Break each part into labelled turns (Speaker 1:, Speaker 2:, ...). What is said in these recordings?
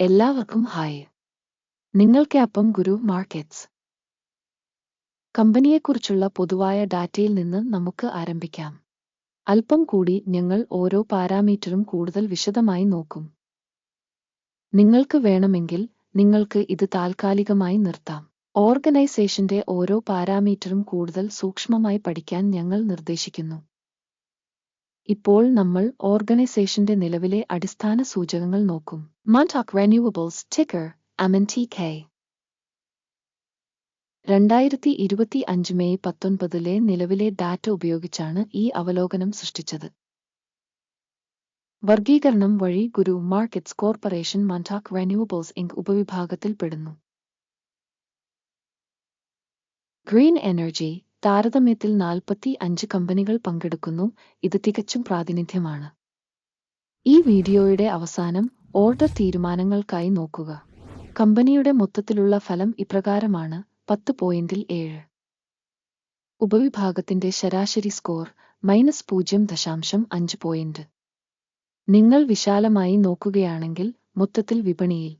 Speaker 1: എല്ലാവർക്കും ഹായ്. നിങ്ങൾക്ക് അപ്പം ഗുരു മാർക്കറ്റ്സ്. കമ്പനിയെക്കുറിച്ചുള്ള പൊതുവായ ഡാറ്റയിൽ നിന്ന് നമുക്ക് ആരംഭിക്കാം. അല്പം കൂടി ഞങ്ങൾ ഓരോ പാരാമീറ്ററും കൂടുതൽ വിശദമായി നോക്കും. നിങ്ങൾക്ക് വേണമെങ്കിൽ നിങ്ങൾക്ക് ഇത് താൽക്കാലികമായി നിർത്താം. ഓർഗനൈസേഷന്റെ ഓരോ പാരാമീറ്ററും കൂടുതൽ സൂക്ഷ്മമായി പഠിക്കാൻ ഞങ്ങൾ നിർദ്ദേശിക്കുന്നു. ഇപ്പോൾ നമ്മൾ ഓർഗനൈസേഷന്റെ നിലവിലെ അടിസ്ഥാന സൂചകങ്ങൾ നോക്കും. Montauk Renewables ticker M N T K രണ്ടായിരത്തി ഇരുപത്തി അഞ്ച് മെയ് പത്തൊൻപതിലെ നിലവിലെ ഡാറ്റ ഉപയോഗിച്ചാണ് ഈ അവലോകനം സൃഷ്ടിച്ചത്. വർഗീകരണം വഴി Guru Markets Corporation Montauk Renewables Inc ഉപവിഭാഗത്തിൽ പെടുന്നു. ഗ്രീൻ എനർജി താരതമ്യത്തിൽ നാൽപ്പത്തി അഞ്ച് കമ്പനികൾ പങ്കെടുക്കുന്നു. ഇത് തികച്ചും പ്രാതിനിധ്യമാണ്. ഈ വീഡിയോയുടെ അവസാനം ഓർഡർ തീരുമാനങ്ങൾക്കായി നോക്കുക. കമ്പനിയുടെ മൊത്തത്തിലുള്ള ഫലം ഇപ്രകാരമാണ്. പത്ത് പോയിന്റിൽ ഏഴ്. ഉപവിഭാഗത്തിന്റെ ശരാശരി സ്കോർ മൈനസ് പൂജ്യം ദശാംശം അഞ്ച് പോയിന്റ്. നിങ്ങൾ വിശാലമായി നോക്കുകയാണെങ്കിൽ മൊത്തത്തിൽ വിപണിയിൽ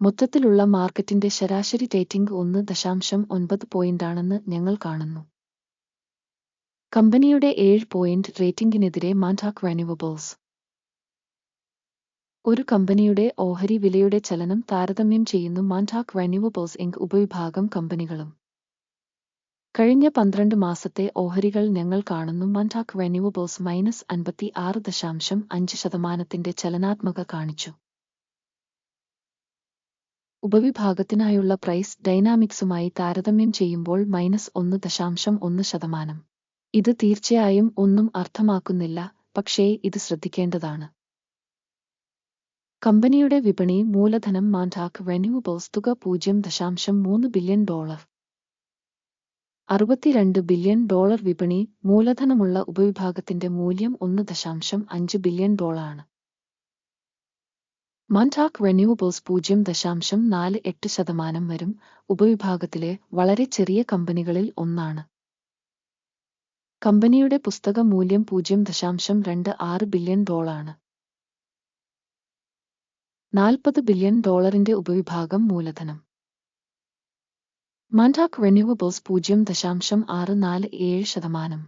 Speaker 1: മൊത്തത്തിലുള്ള മാർക്കറ്റിന്റെ ശരാശരി റേറ്റിംഗ് ഒന്ന് ദശാംശം ഒൻപത് പോയിന്റാണെന്ന് ഞങ്ങൾ കാണുന്നു. കമ്പനിയുടെ ഏഴ് പോയിന്റ് റേറ്റിംഗിനെതിരെ മാൻഡാക് റെന്യൂവബിൾസ് ഒരു കമ്പനിയുടെ ഓഹരി വിലയുടെ ചലനം താരതമ്യം ചെയ്യുന്നു മാൻഡാക് റെന്യൂവബിൾസ് ഇങ്ക് ഉപവിഭാഗം കമ്പനികളും. കഴിഞ്ഞ പന്ത്രണ്ട് മാസത്തെ ഓഹരികൾ ഞങ്ങൾ കാണുന്നു മൻടാക് റെന്യൂവബിൾസ് മൈനസ് അൻപത്തി ആറ് ദശാംശം അഞ്ച് ശതമാനത്തിന്റെ ചലനാത്മക കാണിച്ചു. ഉപവിഭാഗത്തിനായുള്ള പ്രൈസ് ഡൈനാമിക്സുമായി താരതമ്യം ചെയ്യുമ്പോൾ മൈനസ് ഒന്ന് ദശാംശം ഒന്ന് ശതമാനം. ഇത് തീർച്ചയായും ഒന്നും അർത്ഥമാക്കുന്നില്ല പക്ഷേ ഇത് ശ്രദ്ധിക്കേണ്ടതാണ്. കമ്പനിയുടെ വിപണി മൂലധനം മാൻടാക് റെന്യൂവബിൾസ് തുക പൂജ്യം ദശാംശം മൂന്ന് ബില്യൺ ഡോളർ. അറുപത്തിരണ്ട് ബില്യൺ ഡോളർ വിപണി മൂലധനമുള്ള ഉപവിഭാഗത്തിന്റെ മൂല്യം ഒന്ന് ദശാംശം അഞ്ച് ബില്യൺ ഡോളറാണ്. മൺടാക് റെന്യൂവബിൾസ് പൂജ്യം ദശാംശം നാല് എട്ട് ശതമാനം വരും ഉപവിഭാഗത്തിലെ വളരെ ചെറിയ കമ്പനികളിൽ ഒന്നാണ്. കമ്പനിയുടെ പുസ്തക മൂല്യം പൂജ്യം ദശാംശം രണ്ട് ആറ് ബില്യൺ ഡോളാണ് നാൽപ്പത് ബില്യൺ ഡോളറിന്റെ ഉപവിഭാഗം മൂലധനം. മൺടാക് റെന്യൂവബിൾസ് പൂജ്യം ദശാംശം ആറ് നാല് ഏഴ് ശതമാനം.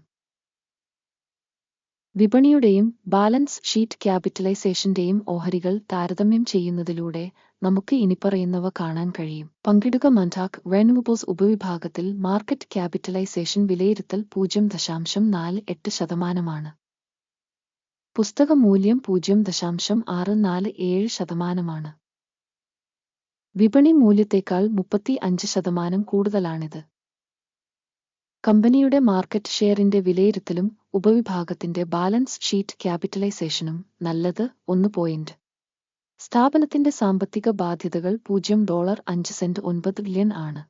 Speaker 1: വിപണിയുടെയും ബാലൻസ് ഷീറ്റ് ക്യാപിറ്റലൈസേഷന്റെയും ഓഹരികൾ താരതമ്യം ചെയ്യുന്നതിലൂടെ നമുക്ക് ഇനിപ്പറയുന്നവ കാണാൻ കഴിയും. പങ്കിടുക മൺടാക് റെന്യൂവബിൾസ് ഉപവിഭാഗത്തിൽ മാർക്കറ്റ് ക്യാപിറ്റലൈസേഷൻ വിലയിരുത്തൽ പൂജ്യം ദശാംശം നാല് എട്ട് ശതമാനമാണ്. പുസ്തക മൂല്യം പൂജ്യം ദശാംശം ആറ് നാല് ഏഴ് ശതമാനമാണ്. വിപണി മൂല്യത്തേക്കാൾ മുപ്പത്തി അഞ്ച് ശതമാനം കൂടുതലാണിത്. കമ്പനിയുടെ മാർക്കറ്റ് ഷെയറിന്റെ വിലയിരുത്തലും ഉപവിഭാഗത്തിന്റെ ബാലൻസ് ഷീറ്റ് ക്യാപിറ്റലൈസേഷനും നല്ലത് ഒന്ന് പോയിന്റ് സ്ഥാപനത്തിന്റെ സാമ്പത്തിക ബാധ്യതകൾ പൂജ്യം ഡോളർ അഞ്ച് സെന്റ് ഒൻപത് ബില്യൺ ആണ്.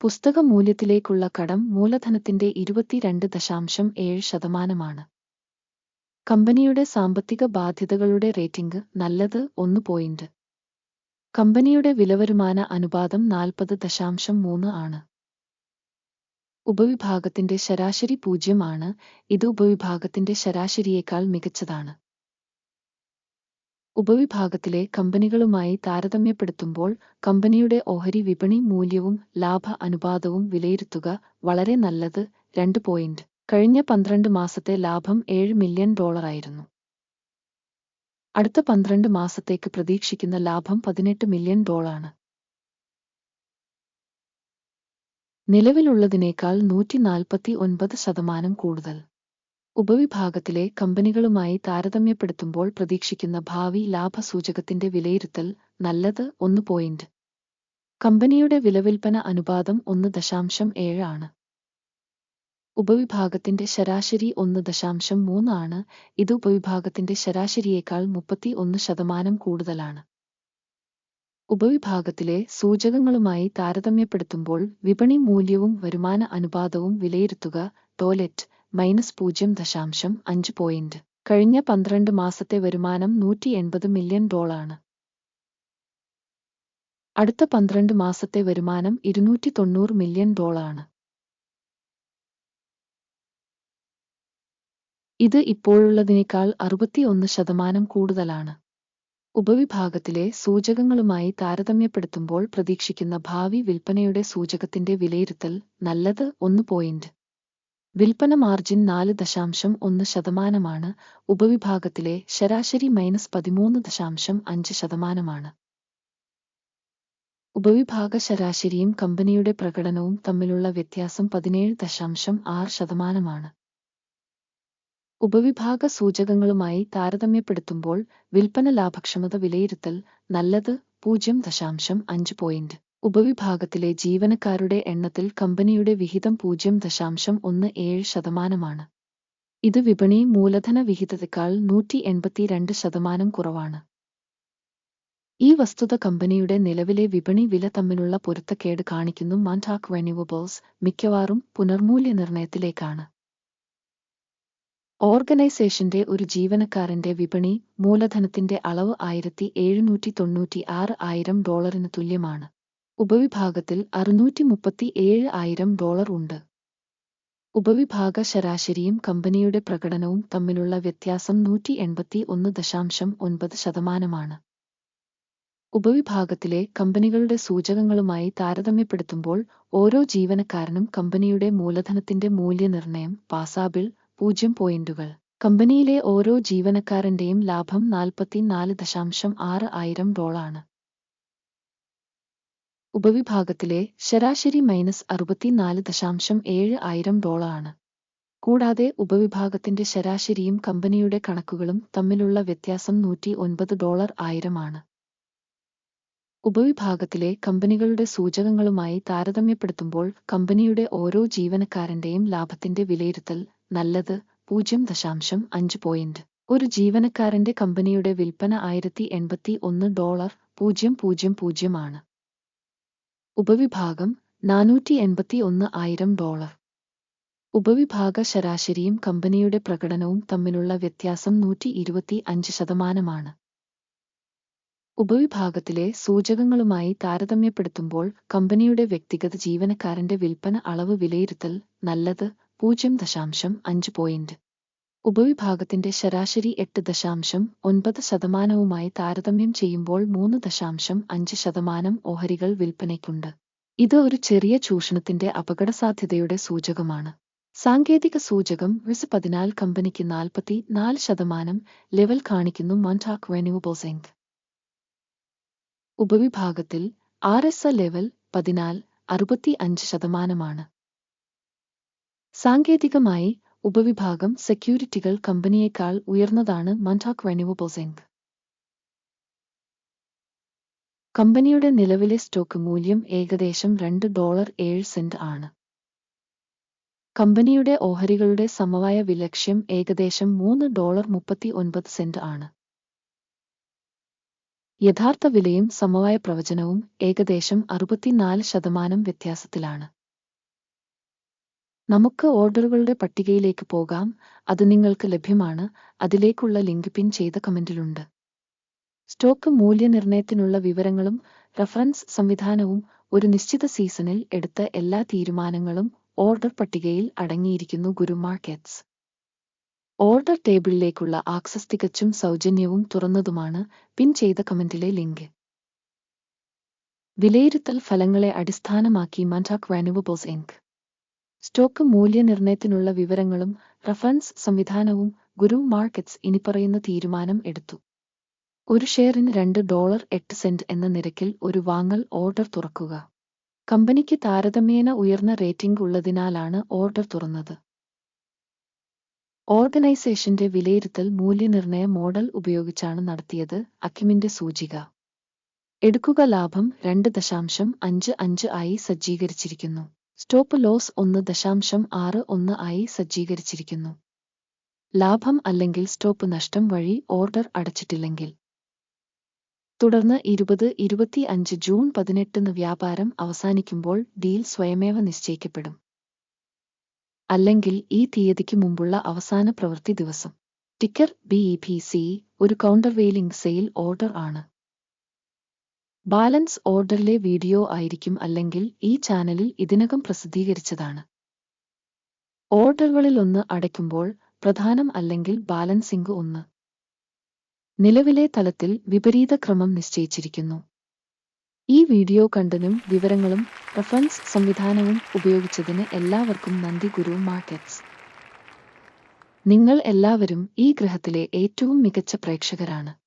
Speaker 1: പുസ്തക മൂല്യത്തിലേക്കുള്ള കടം മൂലധനത്തിന്റെ ഇരുപത്തിരണ്ട് ദശാംശം ഏഴ് ശതമാനമാണ്. കമ്പനിയുടെ സാമ്പത്തിക ബാധ്യതകളുടെ റേറ്റിംഗ് നല്ലത് ഒന്ന് പോയിന്റ് കമ്പനിയുടെ വിലവരുമാന അനുപാതം നാൽപ്പത് ദശാംശം മൂന്ന് ആണ്. ഉപവിഭാഗത്തിന്റെ ശരാശരി പൂജ്യം ആണ് ഇത് ഉപവിഭാഗത്തിന്റെ ശരാശരിയേക്കാൾ മികച്ചതാണ്. ഉപവിഭാഗത്തിലെ കമ്പനികളുമായി താരതമ്യപ്പെടുത്തുമ്പോൾ കമ്പനിയുടെ ഓഹരി വിപണി മൂല്യവും ലാഭ അനുപാതവും വിലയിരുത്തുക വളരെ നല്ലത് രണ്ട് പോയിന്റ് കഴിഞ്ഞ പന്ത്രണ്ട് മാസത്തെ ലാഭം ഏഴ് മില്യൺ ഡോളറായിരുന്നു അടുത്ത പന്ത്രണ്ട് മാസത്തേക്ക് പ്രതീക്ഷിക്കുന്ന ലാഭം പതിനെട്ട് മില്യൺ ഡോളാണ് നിലവിലുള്ളതിനേക്കാൾ നൂറ്റി നാൽപ്പത്തി ഒൻപത് ശതമാനം കൂടുതൽ. ഉപവിഭാഗത്തിലെ കമ്പനികളുമായി താരതമ്യപ്പെടുത്തുമ്പോൾ പ്രതീക്ഷിക്കുന്ന ഭാവി ലാഭസൂചകത്തിന്റെ വിലയിരുത്തൽ നല്ലത് ഒന്ന് പോയിന്റ് കമ്പനിയുടെ വിലവിൽപ്പന അനുപാതം ഒന്ന് ദശാംശം ഏഴാണ് ഉപവിഭാഗത്തിന്റെ ശരാശരി ഒന്ന് ദശാംശം മൂന്ന് ആണ്. ഇത് ഉപവിഭാഗത്തിന്റെ ശരാശരിയേക്കാൾ മുപ്പത്തി ഒന്ന് ശതമാനം കൂടുതലാണ്. ഉപവിഭാഗത്തിലെ സൂചകങ്ങളുമായി താരതമ്യപ്പെടുത്തുമ്പോൾ വിപണി മൂല്യവും വരുമാന അനുപാതവും വിലയിരുത്തുക ടോയ്ലറ്റ് മൈനസ് പൂജ്യം ദശാംശം അഞ്ച് പോയിന്റ് കഴിഞ്ഞ പന്ത്രണ്ട് മാസത്തെ വരുമാനം നൂറ്റി എൺപത് മില്യൺ ഡോളാണ് അടുത്ത പന്ത്രണ്ട് മാസത്തെ വരുമാനം ഇരുന്നൂറ്റി തൊണ്ണൂറ് മില്യൺ ഡോളറാണ് ഇത് ഇപ്പോഴുള്ളതിനേക്കാൾ അറുപത്തിയൊന്ന് ശതമാനം കൂടുതലാണ്. ഉപവിഭാഗത്തിലെ സൂചകങ്ങളുമായി താരതമ്യപ്പെടുത്തുമ്പോൾ പ്രതീക്ഷിക്കുന്ന ഭാവി വിൽപ്പനയുടെ സൂചകത്തിന്റെ വിലയിരുത്തൽ നല്ലത് ഒന്ന് പോയിന്റ് വിൽപ്പന മാർജിൻ നാല് ദശാംശം ഒന്ന് ശതമാനമാണ്. ഉപവിഭാഗത്തിലെ ശരാശരി മൈനസ് പതിമൂന്ന് ദശാംശം അഞ്ച് ശതമാനമാണ്. ഉപവിഭാഗ ശരാശരിയും കമ്പനിയുടെ പ്രകടനവും തമ്മിലുള്ള വ്യത്യാസം പതിനേഴ് ദശാംശം ആറ് ശതമാനമാണ്. ഉപവിഭാഗ സൂചകങ്ങളുമായി താരതമ്യപ്പെടുത്തുമ്പോൾ വിൽപ്പന ലാഭക്ഷമത വിലയിരുത്തൽ നല്ലത് പൂജ്യം ദശാംശം അഞ്ച് പോയിന്റ് ഉപവിഭാഗത്തിലെ ജീവനക്കാരുടെ എണ്ണത്തിൽ കമ്പനിയുടെ വിഹിതം പൂജ്യം ദശാംശം ഒന്ന് ഏഴ് ശതമാനമാണ്. ഇത് വിപണി മൂലധന വിഹിതത്തെക്കാൾ നൂറ്റി എൺപത്തിരണ്ട് ശതമാനം കുറവാണ്. ഈ വസ്തുത കമ്പനിയുടെ നിലവിലെ വിപണി വില തമ്മിലുള്ള പൊരുത്തക്കേട് കാണിക്കുന്നു മാൻടാക് റെന്യൂവബിൾസ് മിക്കവാറും പുനർമൂല്യനിർണയത്തിലേക്കാണ് ഓർഗനൈസേഷന്റെ ഒരു ജീവനക്കാരന്റെ വിപണി മൂലധനത്തിന്റെ അളവ് ആയിരത്തി എഴുന്നൂറ്റി തൊണ്ണൂറ്റി ആറ് ആയിരം ഡോളറിന് തുല്യമാണ്. ഉപവിഭാഗത്തിൽ അറുന്നൂറ്റി മുപ്പത്തി ഏഴ് ആയിരം ഡോളർ ഉണ്ട്. ഉപവിഭാഗ ശരാശരിയും കമ്പനിയുടെ പ്രകടനവും തമ്മിലുള്ള വ്യത്യാസം നൂറ്റി എൺപത്തി ഒന്ന് ദശാംശം ഒൻപത് ശതമാനമാണ്. ഉപവിഭാഗത്തിലെ കമ്പനികളുടെ സൂചകങ്ങളുമായി താരതമ്യപ്പെടുത്തുമ്പോൾ ഓരോ ജീവനക്കാരനും കമ്പനിയുടെ മൂലധനത്തിന്റെ മൂല്യനിർണയം പാസാബിൾ പൂജ്യം പോയിന്റുകൾ. കമ്പനിയിലെ ഓരോ ജീവനക്കാരന്റെയും ലാഭം നാൽപ്പത്തിനാല് ദശാംശം ആറ് ആയിരം ഡോളാണ്. ഉപവിഭാഗത്തിലെ ശരാശരി മൈനസ് അറുപത്തിനാല് ദശാംശം ഏഴ് ആയിരം ഡോളാണ്. കൂടാതെ ഉപവിഭാഗത്തിന്റെ ശരാശരിയും കമ്പനിയുടെ കണക്കുകളും തമ്മിലുള്ള വ്യത്യാസം നൂറ്റി ഒൻപത് ഡോളർ ആയിരമാണ്. ഉപവിഭാഗത്തിലെ കമ്പനികളുടെ സൂചകങ്ങളുമായി താരതമ്യപ്പെടുത്തുമ്പോൾ കമ്പനിയുടെ ഓരോ ജീവനക്കാരന്റെയും ലാഭത്തിന്റെ വിലയിരുത്തൽ നല്ലത് പൂജ്യം ദശാംശം അഞ്ച് പോയിന്റ് ഒരു ജീവനക്കാരന്റെ കമ്പനിയുടെ വിൽപ്പന ആയിരത്തി എൺപത്തി ഒന്ന് ഡോളർ പൂജ്യം പൂജ്യം പൂജ്യം ആണ്. ഉപവിഭാഗം നാനൂറ്റി എൺപത്തി ഒന്ന് ആയിരം ഡോളർ. ഉപവിഭാഗ ശരാശരിയും കമ്പനിയുടെ പ്രകടനവും തമ്മിലുള്ള വ്യത്യാസം നൂറ്റി ഇരുപത്തി അഞ്ച് ശതമാനമാണ്. ഉപവിഭാഗത്തിലെ സൂചകങ്ങളുമായി താരതമ്യപ്പെടുത്തുമ്പോൾ കമ്പനിയുടെ വ്യക്തിഗത ജീവനക്കാരന്റെ വിൽപ്പന അളവ് വിലയിരുത്തൽ നല്ലത് പൂജ്യം ദശാംശം അഞ്ച് പോയിന്റ് ഉപവിഭാഗത്തിന്റെ ശരാശരി എട്ട് ദശാംശം ഒൻപത് ശതമാനവുമായി താരതമ്യം ചെയ്യുമ്പോൾ മൂന്ന് ദശാംശം അഞ്ച് ശതമാനം ഓഹരികൾ വിൽപ്പനയ്ക്കുണ്ട്. ഇത് ഒരു ചെറിയ ചൂഷണത്തിന്റെ അപകടസാധ്യതയുടെ സൂചകമാണ്. സാങ്കേതിക സൂചകം റിസ് പതിനാല് കമ്പനിക്ക് നാൽപ്പത്തി നാല് ശതമാനം ലെവൽ കാണിക്കുന്നു മൺടാക് റെന്യൂബിൾസ് ഇങ്ക് ഉപവിഭാഗത്തിൽ ആർ എസ് എ ലെവൽ പതിനാല് അറുപത്തി അഞ്ച് ശതമാനമാണ്. സാങ്കേതികമായി ഉപവിഭാഗം സെക്യൂരിറ്റികൾ കമ്പനിയേക്കാൾ ഉയർന്നതാണ് മൺടാക് റെന്യൂവബിൾസ് ഇങ്ക് കമ്പനിയുടെ നിലവിലെ സ്റ്റോക്ക് മൂല്യം ഏകദേശം രണ്ട് ഡോളർ ഏഴ് സെന്റ് ആണ്. കമ്പനിയുടെ ഓഹരികളുടെ സമവായ വിലക്ഷ്യം ഏകദേശം മൂന്ന് ഡോളർ മുപ്പത്തി ഒൻപത് സെന്റ് ആണ്. യഥാർത്ഥ വിലയും സമവായ പ്രവചനവും ഏകദേശം അറുപത്തിനാല് ശതമാനം വ്യത്യാസത്തിലാണ്. നമുക്ക് ഓർഡറുകളുടെ പട്ടികയിലേക്ക് പോകാം. അത് നിങ്ങൾക്ക് ലഭ്യമാണ്. അതിലേക്കുള്ള ലിങ്ക് പിൻ ചെയ്ത കമന്റിലുണ്ട്. സ്റ്റോക്ക് മൂല്യനിർണയത്തിനുള്ള വിവരങ്ങളും റഫറൻസ് സംവിധാനവും ഒരു നിശ്ചിത സീസണിൽ എടുത്ത എല്ലാ തീരുമാനങ്ങളും ഓർഡർ പട്ടികയിൽ അടങ്ങിയിരിക്കുന്നു ഗുരു മാർക്കറ്റ്സ്. ഓർഡർ ടേബിളിലേക്കുള്ള ആക്സസ് തികച്ചും സൗജന്യവും തുറന്നതുമാണ് പിൻ ചെയ്ത കമന്റിലെ ലിങ്ക്. വിലയിരുത്തൽ ഫലങ്ങളെ അടിസ്ഥാനമാക്കി മൻടാക് വാനുവബോസ് ഇങ്ക് സ്റ്റോക്ക് മൂല്യനിർണയത്തിനുള്ള വിവരങ്ങളും റഫറൻസ് സംവിധാനവും ഗുരു മാർക്കറ്റ്സ് ഇനിപ്പറയുന്ന തീരുമാനം എടുത്തു. ഒരു ഷെയറിന് രണ്ട് ഡോളർ എട്ട് സെന്റ് എന്ന നിരക്കിൽ ഒരു വാങ്ങൽ ഓർഡർ തുറക്കുക. കമ്പനിക്ക് താരതമ്യേന ഉയർന്ന റേറ്റിംഗ് ഉള്ളതിനാലാണ് ഓർഡർ തുറന്നത്. ഓർഗനൈസേഷന്റെ വിലയിരുത്തൽ മൂല്യനിർണയ മോഡൽ ഉപയോഗിച്ചാണ് നടത്തിയത് അക്കിമിന്റെ സൂചിക. എടുക്കുക ലാഭം രണ്ട് ദശാംശം അഞ്ച് അഞ്ച് ആയി സജ്ജീകരിച്ചിരിക്കുന്നു. സ്റ്റോപ്പ് ലോസ് ഒന്ന് ദശാംശം ആറ് ഒന്ന് ആയി സജ്ജീകരിച്ചിരിക്കുന്നു. ലാഭം അല്ലെങ്കിൽ സ്റ്റോപ്പ് നഷ്ടം വഴി ഓർഡർ അടച്ചിട്ടില്ലെങ്കിൽ. തുടർന്ന് ഇരുപത് ഇരുപത്തി അഞ്ച് ജൂൺ പതിനെട്ടിന് വ്യാപാരം അവസാനിക്കുമ്പോൾ ഡീൽ സ്വയമേവ നിശ്ചയിക്കപ്പെടും. അല്ലെങ്കിൽ ഈ തീയതിക്ക് മുമ്പുള്ള അവസാന പ്രവൃത്തി ദിവസം. Ticker B E P C ഒരു കൗണ്ടർ വെയിലിംഗ് സെയിൽ ഓർഡർ ആണ്. ബാലൻസ് ഓർഡറിലെ വീഡിയോ ആയിരിക്കും അല്ലെങ്കിൽ ഈ ചാനലിൽ ഇതിനകം പ്രസിദ്ധീകരിച്ചതാണ്. ഓർഡറുകളിൽ ഒന്ന് അടയ്ക്കുമ്പോൾ പ്രധാനം അല്ലെങ്കിൽ ബാലൻസിംഗ് ഒന്ന്. നിലവിലെ തലത്തിൽ വിപരീത ക്രമം നിശ്ചയിച്ചിരിക്കുന്നു. ഈ വീഡിയോ കണ്ടനും വിവരങ്ങളും റഫറൻസ് സംവിധാനവും ഉപയോഗിച്ചതിന് എല്ലാവർക്കും നന്ദി ഗുരു മാർക്കറ്റ്സ്. നിങ്ങൾ എല്ലാവരും ഈ ഗ്രഹത്തിലെ ഏറ്റവും മികച്ച പ്രേക്ഷകരാണ്.